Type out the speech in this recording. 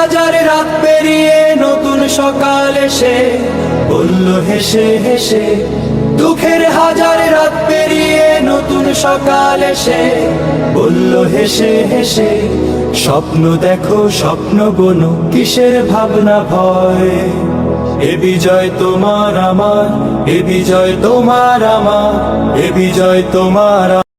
হাজার রাত পেরিয়ে নতুন সকাল এসে বলল, হেসে হেসে। দুঃখের হাজার রাত পেরিয়ে নতুন সকাল এসে বলল, হেসে হেসে। স্বপ্ন দেখো, স্বপ্ন গোনো, কিসের ভাবনা ভয়? এ বিজয় তোমার আমার, এ বিজয় তোমার আমার, এ বিজয় তোমার